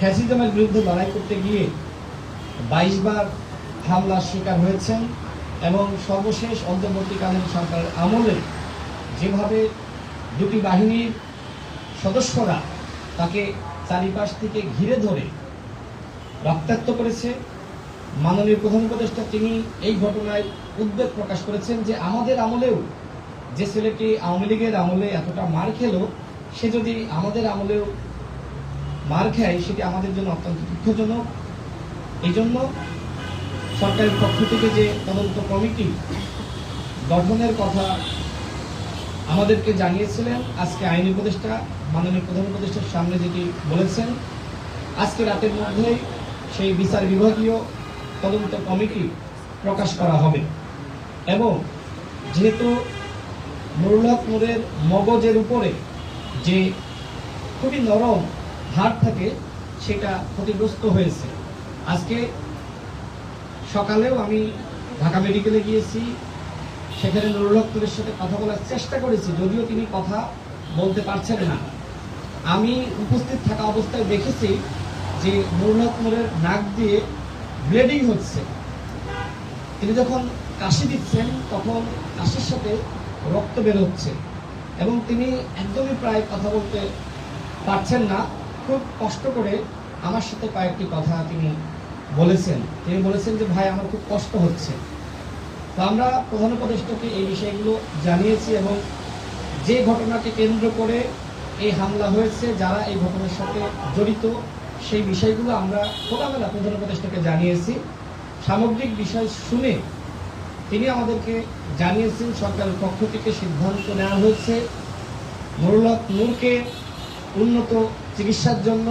ফ্যাসিজমের বিরুদ্ধে লড়াই করতে গিয়ে বাইশ বার হামলার শিকার হয়েছেন এবং সর্বশেষ অন্তর্বর্তীকালীন সরকারের আমলে যেভাবে দুটি বাহিনীর সদস্যরা তাকে চারিপাশ থেকে ঘিরে ধরে রক্তাক্ত করেছে, মাননীয় প্রধান উপদেষ্টা তিনি এই ঘটনায় উদ্বেগ প্রকাশ করেছেন যে আমাদের আমলেও যে ছেলেটি আওয়ামী লীগের আমলে এতটা মার খেলো, সে যদি আমাদের আমলেও মার খায় সেটি আমাদের জন্য অত্যন্ত দুঃখজনক। এই জন্য সরকারের পক্ষ থেকে যে তদন্ত কমিটি গঠনের কথা আমাদেরকে জানিয়েছিলেন, আজকে আইন উপদেষ্টা, মাননীয় প্রধান উপদেষ্টার সামনে যেটি বলেছেন, আজকে রাতের মধ্যেই সেই বিচার বিভাগীয় তদন্ত কমিটি প্রকাশ করা হবে। এবং যেহেতু নুরুল হক মগজের উপরে যে খুবই নরম হাড় থাকে সেটা ক্ষতিগ্রস্ত হয়েছে। আজকে সকালেও আমি ঢাকা মেডিকেলে গিয়েছি, সেখানে নুরুল হক সাথে কথা বলার চেষ্টা করেছি, যদিও তিনি কথা বলতে পারছেন না। আমি উপস্থিত থাকা অবস্থায় দেখেছি যে নুরুল হক নাক দিয়ে ব্লিডিং হচ্ছে। তিনি যখন কাশি দিচ্ছেন, তখন কাশির সাথে রক্ত বের হচ্ছে এবং তিনি একদমই প্রায় কথা বলতে পারছেন না। খুব কষ্ট করে আমার সাথে কয়েকটি কথা তিনি বলেছেন। তিনি বলেছেন যে, ভাই, আমার খুব কষ্ট হচ্ছে। তো আমরা প্রধান উপদেষ্টাকে এই বিষয়গুলো জানিয়েছি এবং যে ঘটনাকে কেন্দ্র করে এই হামলা হয়েছে, যারা এই ঘটনার সাথে জড়িত, সেই বিষয়গুলো আমরা খোলামেলা প্রধান উপদেষ্টাকে জানিয়েছি। সামগ্রিক বিষয় শুনে তিনি আমাদেরকে জানিয়েছেন, সরকারের পক্ষ থেকে সিদ্ধান্ত নেওয়া হয়েছে। নুরুল নূরকে উন্নত চিকিৎসার জন্য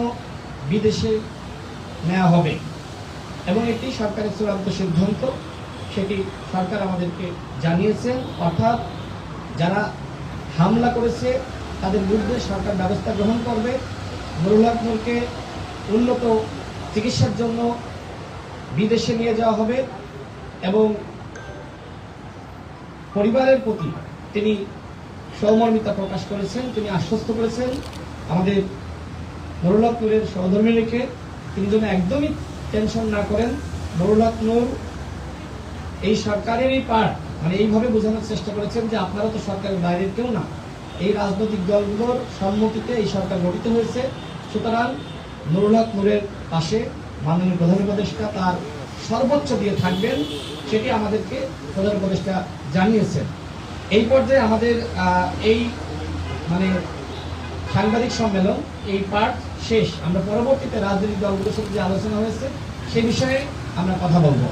বিদেশে নেওয়া হবে। এবং এটি সরকারের চূড়ান্ত সিদ্ধান্ত, সেটি সরকার আমাদেরকে জানিয়েছেন অর্থাৎ যারা হামলা করেছে, তাদের বিরুদ্ধে সরকার ব্যবস্থা গ্রহণ করবে। নুরুল নূরকে উন্নত চিকিৎসার জন্য বিদেশে নিয়ে যাওয়া হবে এবং পরিবারের প্রতি তিনি সৌমর্মিতা প্রকাশ করেছেন, তিনি আশ্বস্ত করেছেন। আমাদের নুরুল হক নূরের সহধর্মিনীকে তিনি যেন একদমই টেনশন না করেন নুরুল হক নূর এই সরকারেরই পার্ট মানে এইভাবে বোঝানোর চেষ্টা করেছেন যে আপনারা তো সরকারের বাইরের কেউ না। এই রাজনৈতিক দলগুলোর সম্মতিতে এই সরকার গঠিত হয়েছে। সুতরাং নুরুল হক নূরের পাশে মাননীয় প্রধান উপদেষ্টা তার সর্বোচ্চ দিয়ে থাকবেন, সেটি আমাদেরকে প্রধান উপদেষ্টা জানিয়েছেন। এই পর্যায়ে আমাদের এই মানে সাংবাদিক সম্মেলন, এই পার্ট শেষ। আমরা পরবর্তীতে রাজনৈতিক দলগুলোর সাথে যে আলোচনা হয়েছে, সে বিষয়ে আমরা কথা বলব।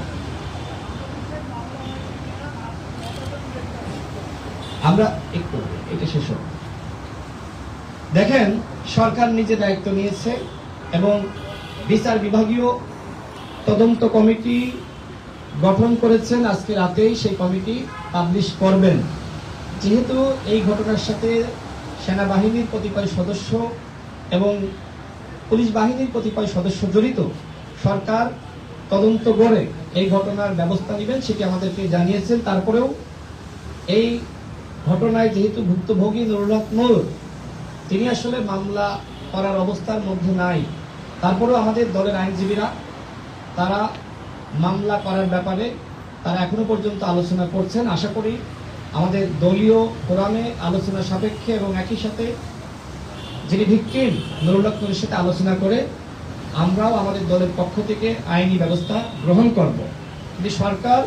আমরা একটু এটা শেষ হোক। দেখেন, সরকার নিজে দায়িত্ব নিয়েছে এবং বিচার বিভাগীয় তদন্ত কমিটি গঠন করেছেন আজকে রাতেই, সেই কমিটি পাবলিশ করবেন। যেহেতু এই ঘটনার সাথে সেনাবাহিনীর কতিপয় সদস্য এবং পুলিশ বাহিনীর কতিপয় সদস্য জড়িত। সরকার তদন্ত করে এই ঘটনার ব্যবস্থা নেবেন, সেটি আমাদেরকে জানিয়েছেন। তারপরেও এই ঘটনায় যেহেতু ভুক্তভোগী নুরুল হক নূর, তিনি আসলে মামলা করার অবস্থার মধ্যে নাই। তারপরেও আমাদের দলের আইনজীবীরা, তারা মামলা করার ব্যাপারে তারা এখনও পর্যন্ত আলোচনা করছেন। আশা করি আমাদের দলীয় ফোরামে আলোচনা সাপেক্ষে এবং একই সাথে যিনি ভিকটিম নুরুল সাথে আলোচনা করে আমরাও আমাদের দলের পক্ষ থেকে আইনি ব্যবস্থা গ্রহণ করব। কিন্তু সরকার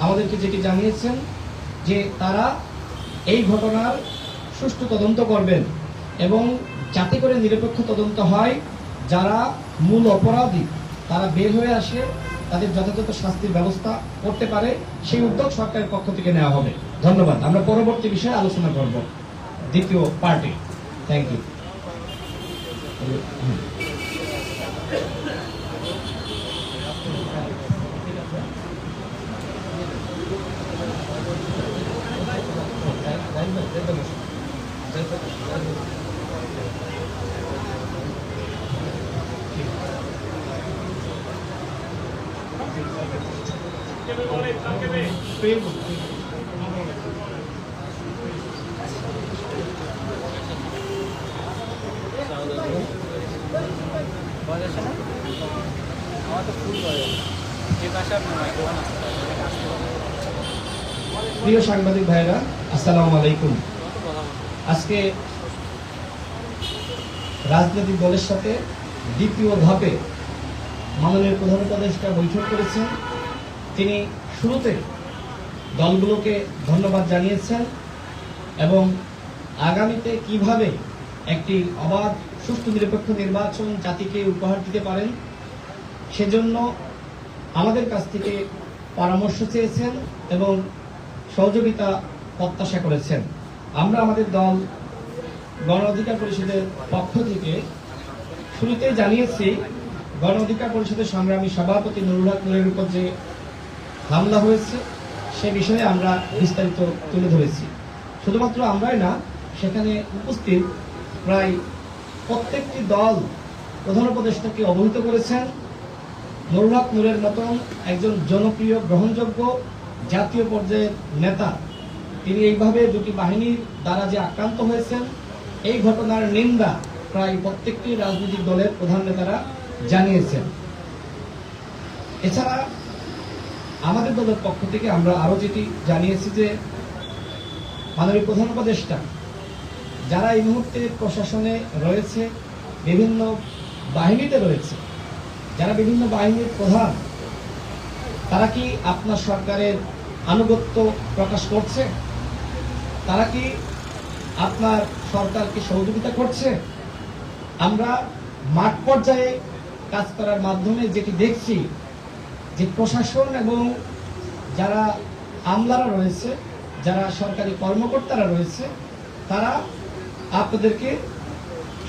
আমাদেরকে যেটি জানিয়েছেন যে তারা এই ঘটনার সুষ্ঠু তদন্ত করবেন এবং যাতে করে নিরপেক্ষ তদন্ত হয়, যারা মূল অপরাধী, তারা বের হয়ে আসে তাদের যথাযথ শাস্তির ব্যবস্থা করতে পারে, সেই উদ্যোগ সরকারের পক্ষ থেকে নেওয়া হবে। ধন্যবাদ। আমরা পরবর্তী বিষয়ে আলোচনা করব। দ্বিতীয় পার্টি। থ্যাংক ইউ প্রিয় সাংবাদিক ভাইরা, আসসালামু আলাইকুম। আজকে রাজনৈতিক দলের সাথে দ্বিতীয় ধাপে মাননীয় প্রধান উপদেষ্টা বৈঠক করেছেন। তিনি শুরুতে দলগুলোকে ধন্যবাদ জানিয়েছেন এবং আগামীতে কীভাবে একটি অবাধ, সুষ্ঠু, নিরপেক্ষ নির্বাচন জাতিকে উপহার দিতে পারেন, সেজন্য আমাদের কাছ থেকে পরামর্শ চেয়েছেন এবং সহযোগিতা প্রত্যাশা করেছেন। আমরা আমাদের দল গণ অধিকার পরিষদের পক্ষ থেকে শুরুতেই জানিয়েছি, গণ অধিকার পরিষদের সংগ্রামী সভাপতি নুরুল হক নুরের উপর যে হামলা হয়েছে, সে বিষয়ে আমরা বিস্তারিত তুলে ধরেছি। শুধুমাত্র আমরাই না, সেখানে উপস্থিত প্রায় প্রত্যেকটি দল প্রধান উপদেষ্টাকে অবহিত করেছেন। নুরুল নূরের মতন একজন জনপ্রিয়, গ্রহণযোগ্য জাতীয় পর্যায়ের নেতা। তিনি এইভাবে দুটি বাহিনীর দ্বারা যে আক্রান্ত হয়েছেন, এই ঘটনার নিন্দা প্রায় প্রত্যেকটি রাজনৈতিক দলের প্রধান নেতারা জানিয়েছেন। এছাড়া আমাদের দলের পক্ষ থেকে আমরা আরও যেটি জানিয়েছি যে মাননীয় প্রধান উপদেষ্টা, যারা এই মুহূর্তে প্রশাসনে রয়েছে, বিভিন্ন বাহিনীতে রয়েছে, যারা বিভিন্ন বাহিনীর প্রধান, তারা কি আপনার সরকারের আনুগত্য প্রকাশ করছে? তারা কি আপনার সরকারকে সহযোগিতা করছে? আমরা মাঠ পর্যায়ে কাজ করার মাধ্যমে যেটি দেখছি যে প্রশাসন এবং যারা আমলারা রয়েছে, যারা সরকারি কর্মকর্তারা রয়েছে, তারা আপনাদেরকে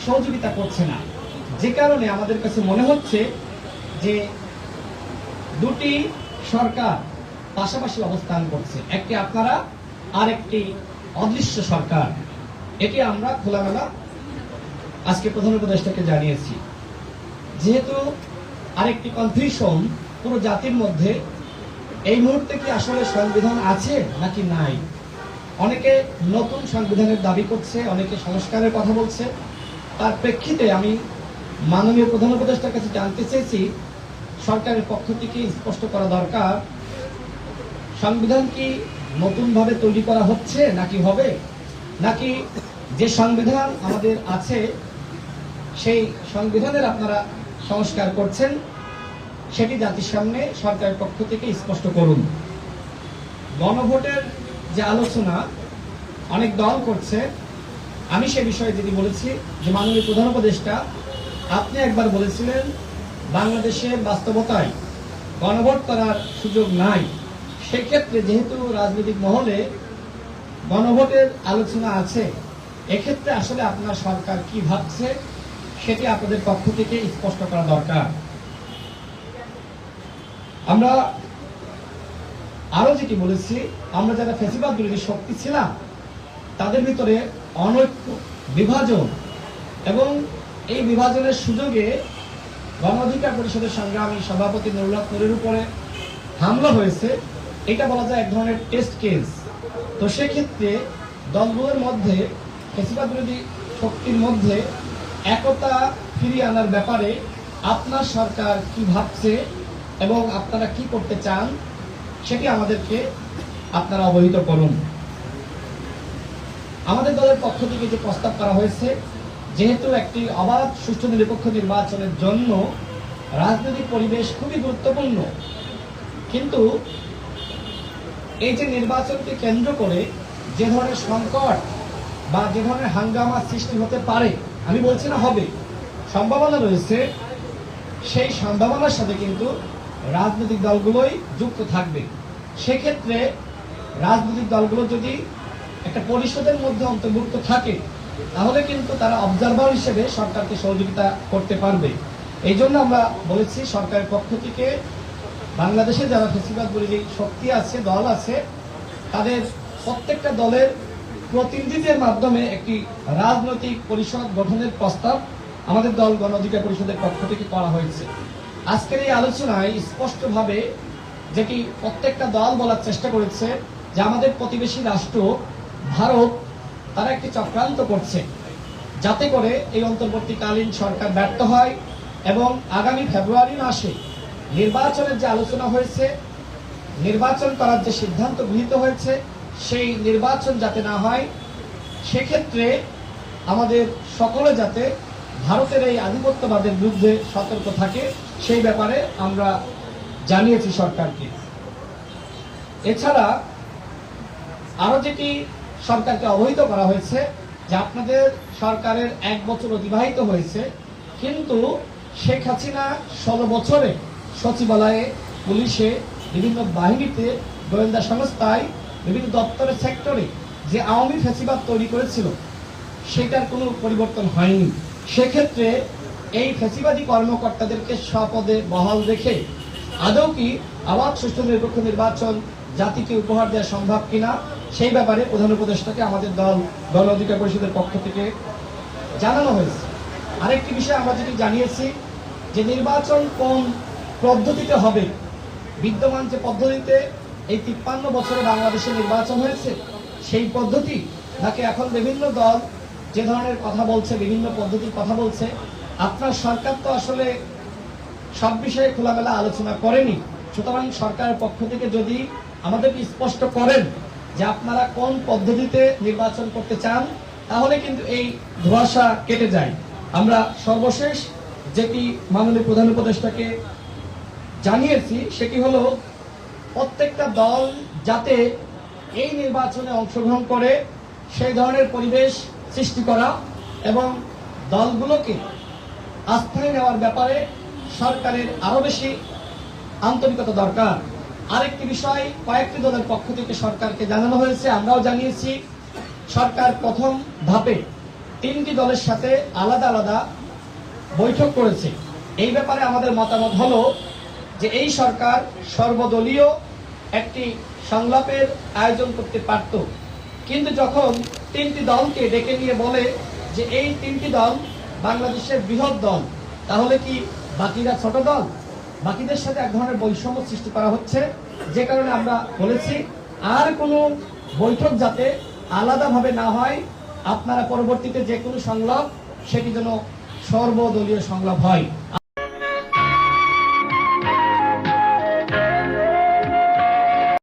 সহযোগিতা করছে না। যে কারণে আমাদের কাছে মনে হচ্ছে যে দুটি সরকার পাশাপাশি অবস্থান করছে। একটি আপনারা আর একটি অদৃশ্য সরকার। এটি আমরা খোলামেলা আজকে প্রধান উপদেষ্টাকে জানিয়েছি। যেহেতু আরেকটি কনফিউশন পুরো জাতির মধ্যে এই মুহূর্তে কি আসলে সংবিধান আছে নাকি নাই? অনেকে নতুন সংবিধানের দাবি করছে, অনেকে সংস্কারের কথা বলছে। তার প্রেক্ষিতে আমি মাননীয় প্রধান উপদেষ্টার কাছে জানতে চেয়েছি, সরকারের পক্ষ থেকে স্পষ্ট করা দরকার, সংবিধান কি নতুনভাবে তৈরি করা হচ্ছে নাকি হবে? নাকি যে সংবিধান আমাদের আছে, সেই সংবিধানের আপনারা সংস্কার করছেন সেটি জাতির সামনে সরকারের পক্ষ থেকে স্পষ্ট করুন। গণভোটের যে আলোচনা, অনেক দল করছে। আমি সে বিষয়ে যেটি বলেছি যে মাননীয় প্রধান উপদেষ্টা, আপনি একবার বলেছিলেন বাংলাদেশের বাস্তবতায় গণভোট করার সুযোগ নাই। সেক্ষেত্রে যেহেতু রাজনৈতিক মহলে গণভোটের আলোচনা আছে, এক্ষেত্রে আসলে আপনার সরকার কি ভাবছে, সেটি আপনাদের পক্ষ থেকে স্পষ্ট করা দরকার। আমরা আরও যেটি বলেছি, আমরা যারা ফেসিবাদ বিরোধী শক্তি ছিলাম, তাদের ভিতরে অনৈক্য বিভাজন এবং এই বিভাজনের সুযোগে গণ অধিকার পরিষদের সংগ্রামী সভাপতি নুরুল্লাহ নুরের উপরে হামলা হয়েছে। এটা বলা যায় এক ধরনের টেস্ট কেস তো সেক্ষেত্রে দলগুলোর মধ্যে, ফেসিবাদ বিরোধী শক্তির মধ্যে একতা ফিরিয়ে আনার ব্যাপারে আপনার সরকার কি ভাবছে? এবং আপনারা কি করতে চান, সেটি আমাদেরকে আপনারা অবহিত করুন। আমাদের দলের পক্ষ থেকে যে প্রস্তাব করা হয়েছে, যেহেতু একটি অবাধ, সুষ্ঠু, নিরপেক্ষ নির্বাচনের জন্য রাজনৈতিক পরিবেশ খুবই গুরুত্বপূর্ণ। কিন্তু এই যে নির্বাচনকে কেন্দ্র করে যে ধরনের সংকট বা যে ধরনের হাঙ্গামা সৃষ্টি হতে পারে, আমি বলছি না হবে, সম্ভাবনা রয়েছে। সেই সম্ভাবনার সাথে কিন্তু রাজনৈতিক দলগুলোই যুক্ত থাকবে। সেক্ষেত্রে রাজনৈতিক দলগুলো যদি একটা পরিষদের মধ্যে অন্তর্ভুক্ত থাকে, তাহলে কিন্তু তারা অবজারভার হিসেবে সরকারকে সহযোগিতা করতে পারবে। এই জন্য আমরা বলেছি সরকারের পক্ষ থেকে বাংলাদেশে যারা ফেসিবাদ যে শক্তি আছে, দল আছে, তাদের প্রত্যেকটা দলের প্রতিনিধিদের মাধ্যমে একটি রাজনৈতিক পরিষদ গঠনের প্রস্তাব আমাদের দল গণ অধিকার পরিষদের পক্ষ থেকে করা হয়েছে। আজকের এই আলোচনায় স্পষ্টভাবে যেটি প্রত্যেকটা দল বলার চেষ্টা করেছে যে আমাদের প্রতিবেশী রাষ্ট্র, ভারত, তারা একটি চক্রান্ত করছে যাতে করে এই অন্তর্বর্তীকালীন সরকার ব্যর্থ হয় এবং আগামী ফেব্রুয়ারি মাসে নির্বাচনের যে আলোচনা হয়েছে, নির্বাচন করার যে সিদ্ধান্ত গৃহীত হয়েছে, সেই নির্বাচন যাতে না হয়, সেক্ষেত্রে আমাদের সকলে যাতে ভারতের এই আধিপত্যবাদের বিরুদ্ধে সতর্ক থাকে, সেই ব্যাপারে আমরা জানিয়েছি সরকারকে। এছাড়া আরও যেটি সরকারকে অবহিত করা হয়েছে, যে আপনাদের সরকারের এক বছর অতিবাহিত হয়েছে, কিন্তু শেখ হাসিনা ষোলো বছরে সচিবালয়ে, পুলিশে, বিভিন্ন বাহিনীতে, গোয়েন্দা সংস্থায়, বিভিন্ন দপ্তরের সেক্টরে যে আওয়ামী ফেসিবাদ তৈরি করেছিল, সেটার কোনো পরিবর্তন হয়নি। সেক্ষেত্রে এই ফেসিবাদী কর্মকর্তাদেরকে স্বপদে বহাল রেখে আদৌ কি আবার সুষ্ঠু নিরপেক্ষ নির্বাচন জাতিকে উপহার দেওয়া সম্ভব কিনা সেই ব্যাপারে প্রধান উপদেষ্টাকে আমাদের দল গণ অধিকার পরিষদের পক্ষ থেকে জানানো হয়েছে। আরেকটি বিষয় আমরা যেটি জানিয়েছি যে নির্বাচন কোন পদ্ধতিতে হবে, বিদ্যমান যে পদ্ধতিতে এই তিপ্পান্ন বছরে বাংলাদেশে নির্বাচন হয়েছে, সেই পদ্ধতি নাকি এখন বিভিন্ন দল যে ধরনের কথা বলছে, বিভিন্ন পদ্ধতির কথা বলছে, আপনার সরকার তো আসলে সব বিষয়ে খোলামেলা আলোচনা করেনি। সুতরাং সরকারের পক্ষ থেকে যদি আমাদেরকে স্পষ্ট করেন যে আপনারা কোন পদ্ধতিতে নির্বাচন করতে চান, তাহলে কিন্তু এই ধোঁয়াশা কেটে যায়। আমরা সর্বশেষ যেটি মাননীয় প্রধান উপদেষ্টাকে জানিয়েছি, সেটি হলো প্রত্যেকটা দল যাতে এই নির্বাচনে অংশগ্রহণ করে, সেই ধরনের পরিবেশ সৃষ্টি করা এবং দলগুলোকে আস্থায় নেওয়ার ব্যাপারে সরকারের আরও বেশি আন্তরিকতা দরকার। আরেকটি বিষয়, কয়েকটি দলের পক্ষ থেকে সরকারকে জানানো হয়েছে, আমরাও জানিয়েছি, সরকার প্রথম ধাপে তিনটি দলের সাথে আলাদা আলাদা বৈঠক করেছে। এই ব্যাপারে আমাদের মতামত হলো যে এই সরকার সর্বদলীয় একটি সংলাপের আয়োজন করতে পারত। কিন্তু যখন তিনটি দলকে ডেকে নিয়ে বলে যে এই তিনটি দল বাংলাদেশের বৃহৎ দল, তাহলে কি বাকিরা ছোট দল? বাকিদের সাথে এক ধরনের বৈষম্য সৃষ্টি করা হচ্ছে, যে কারণে আমরা বলেছি আর কোনো বৈঠক যাতে আলাদাভাবে না হয়, আপনারা পরবর্তীতে যে কোনো সংলাপ, সেটি যেন সর্বদলীয় সংলাপ হয়।